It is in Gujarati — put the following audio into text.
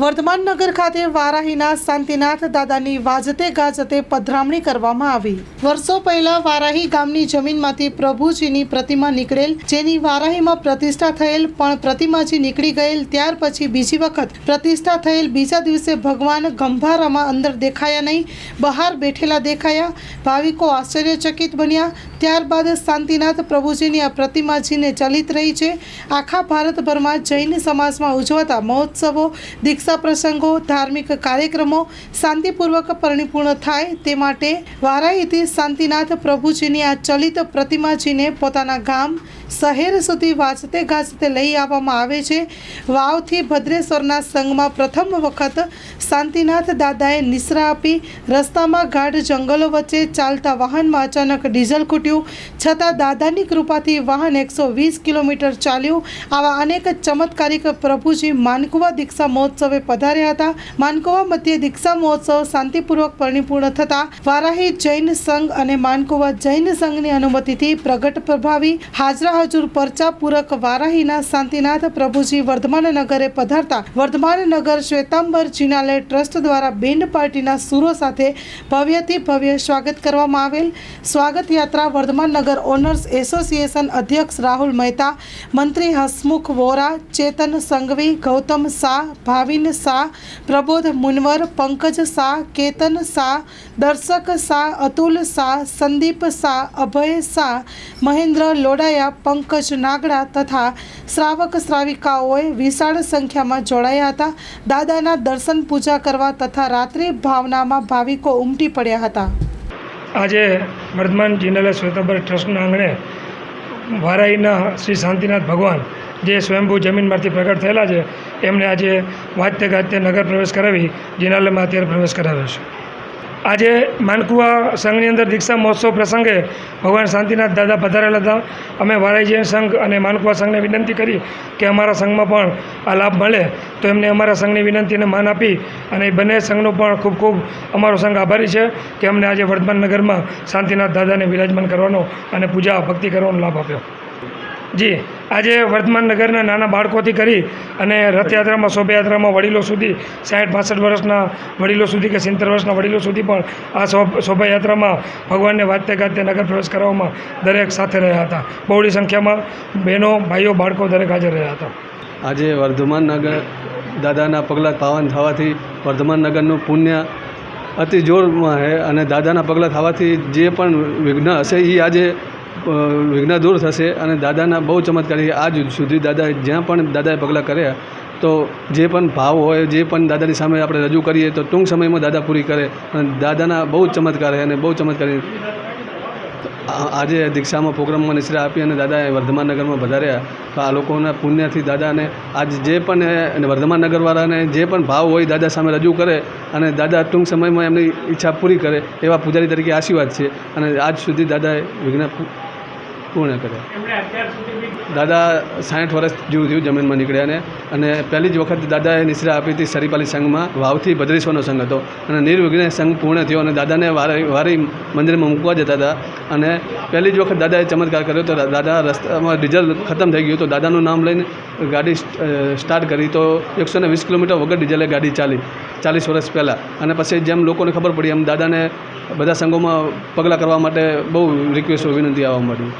વર્ધમાન નગર ખાતે વારાહીના શાંતિનાથ દાદાની વાજતે ગાજતે પધરામણી કરવામાં આવી. વર્ષો પહેલા વારાહી ગામની જમીનમાંથી પ્રભુજીની પ્રતિમા નીકળેલ, જેની વારાહીમાં પ્રતિષ્ઠા થયેલ પણ પ્રતિમાજી નીકળી ગયેલ, ત્યાર પછી બીજી વખત પ્રતિષ્ઠા થયેલ, બીજા દિવસે ભગવાન ગંભારામાં અંદર દેખાયા નહીં, બહાર બેઠેલા દેખાયા, ભાવિકો આશ્ચર્યચકિત બન્યા. ત્યારબાદ શાંતિનાથ પ્રભુજીની આ પ્રતિમાજીને ચલિત રહી છે. આખા ભારતભરમાં જૈન સમાજમાં ઉજવાતા મહોત્સવો, દીક્ષા પ્રસંગો, ધાર્મિક કાર્યક્રમો શાંતિપૂર્વક પરિપૂર્ણ થાય તે માટે વારાહીથી શાંતિનાથ પ્રભુજીની આ ચલિત પ્રતિમાજીને પોતાના ગામ શહેર સુધી વાંચતે ગાજતે લઈ આવવામાં આવે છે. વાવથી ભદ્રેશ્વરના સંઘમાં પ્રથમ વખત શાંતિનાથ દાદાએ નિશ્રા આપી. રસ્તામાં ગાઢ જંગલો વચ્ચે ચાલતા વાહનમાં અચાનક ડીઝલ ખૂટ્યું. છતાં દાદાની કૃપાથી વાહન એકસો વીસ કિલોમીટર ચાલ્યું. આવા અનેક ચમત્કારિક પ્રભુજી માનકુવા દીક્ષા મહોત્સવે પધાર્યા હતા. માનકુવા મધ્યે દીક્ષા મહોત્સવ શાંતિપૂર્વક પરિપૂર્ણ થતાં વારાહી જૈન સંઘ અને માનકુવા જૈન સંઘની અનુમતિથી પ્રગટ પ્રભાવી હાજરા હજુર પરચા વારાહીના શાંતિનાથ પ્રભુજી વર્ધમાન નગરે પધારતા વર્ધમાન નગર શ્વેતાંબર જિનાલય ટ્રસ્ટ દ્વારા બેન્ડ પાર્ટીના સુરો સાથે ભવ્યથી ભવ્ય સ્વાગત કરવામાં આવેલ. સ્વાગત યાત્રા વર્ધમાન નગર ઓનર્સ એસોસિએશન અધ્યક્ષ રાહુલ મહેતા, મંત્રી હસમુખ વોરા, ચેતન સંઘવી, ગૌતમ શાહ, ભાવિન શાહ, પ્રબોધ મુનવર, પંકજ શાહ, કેતન શાહ, દર્શક શાહ, અતુલ શાહ, સંદીપ શાહ, અભય શાહ, મહેન્દ્ર લોડાયા પંકજ નાગડા તથા શ્રાવક શ્રાવિકાઓએ વિશાળ સંખ્યામાં જોડાયા હતા. દાદાના દર્શન પૂજા કરવા તથા રાત્રિ ભાવનામાં ભાવિકો ઉમટી પડ્યા હતા. આજે વર્ધમાન જિનાલય શ્વેતાંબર ટ્રસ્ટના આંગણે વારાઈના શ્રી શાંતિનાથ ભગવાન જે સ્વયંભૂ જમીનમાંથી પ્રગટ થયેલા છે, એમને આજે વાત્ય ગાત્ય નગર પ્રવેશ કરાવી, જિનાલયમાં અત્યારે પ્રવેશ કરાવ્યો છે. આજે માનકુવા સંઘની અંદર દીક્ષા મહોત્સવ પ્રસંગે ભગવાન શાંતિનાથ દાદા પધારેલા હતા. અમે વારાઈ જૈન સંઘ અને માનકુવા સંઘને વિનંતી કરી કે અમારા સંઘમાં પણ આ લાભ મળે. તો એમને અમારા સંઘની વિનંતીને માન આપી અને એ બંને સંઘનો પણ ખૂબ ખૂબ અમારો સંઘ આભારી છે કે અમને આજે વર્ધમાન નગરમાં શાંતિનાથ દાદાને વિરાજમાન કરવાનો અને પૂજા ભક્તિ કરવાનો લાભ આપ્યો. જી, આજે વર્ધમાન નગરના નાના બાળકોથી કરી અને રથયાત્રામાં, શોભાયાત્રામાં વડીલો સુધી, સાઠ પાસઠ વર્ષના વડીલો સુધી કે સિત્તેર વર્ષના વડીલો સુધી પણ આ શોભાયાત્રામાં ભગવાનને વાજતે ગાતે નગર પ્રવેશ કરવામાં દરેક સાથે રહ્યા હતા. બહોળી સંખ્યામાં બહેનો, ભાઈઓ, બાળકો દરેક હાજર રહ્યા હતા. આજે વર્ધમાન નગર દાદાના પગલાં પાવન થવાથી વર્ધમાન નગરનું પુણ્ય અતિ જોરમાં છે અને દાદાના પગલાં થવાથી જે પણ વિઘ્ન હશે એ આજે વિઘ્ન દૂર થશે અને દાદાના બહુ ચમત્કારી આજ સુધી દાદા જ્યાં પણ દાદાએ પગલાં કર્યા, તો જે પણ ભાવ હોય, જે પણ દાદાની સામે આપણે રજૂ કરીએ, તો ટૂંક સમયમાં દાદા પૂરી કરે. અને દાદાના બહુ ચમત્કાર અને બહુ ચમત્કારી આજે દીક્ષામાં પ્રોગ્રામમાં નિશ્રા આપી અને દાદાએ વર્ધમાન નગરમાં વધાર્યા તો આ લોકોના પુણ્યથી દાદાને આજ જે પણ એ, અને વર્ધમાન નગરવાળાને જે પણ ભાવ હોય, દાદા સામે રજૂ કરે અને દાદા ટૂંક સમયમાં એમની ઈચ્છા પૂરી કરે, એવા પૂજારી તરીકે આશીર્વાદ છે. અને આજ સુધી દાદાએ વિઘ્ન પૂર્ણ કર્યા દાદા સાઠ વર્ષ જેવું થયું જમીનમાં નીકળ્યા ને અને પહેલી જ વખત દાદાએ નિશ્રા આપી હતી સરીપાલી સંઘમાં, વાવથી ભદ્રેશ્વરનો સંઘ હતો. અને નિર્વિઘ્ને સંઘ પૂર્ણ થયો અને દાદાને વારે, વારી મંદિરમાં મૂકવા જતા હતા. અને પહેલી જ વખત દાદાએ ચમત્કાર કર્યો તો દાદા રસ્તામાં ડીઝલ ખતમ થઈ ગયું તો દાદાનું નામ લઈને ગાડી સ્ટાર્ટ કરી તો એકસો વીસ કિલોમીટર વગર ડીઝલે ગાડી ચાલી. ચાલીસ વર્ષ પહેલાં. અને પછી જેમ લોકોને ખબર પડી એમ દાદાને બધા સંઘોમાં પગલાં કરવા માટે બહુ રિક્વેસ્ટો વિનંતી આવવા માંડી.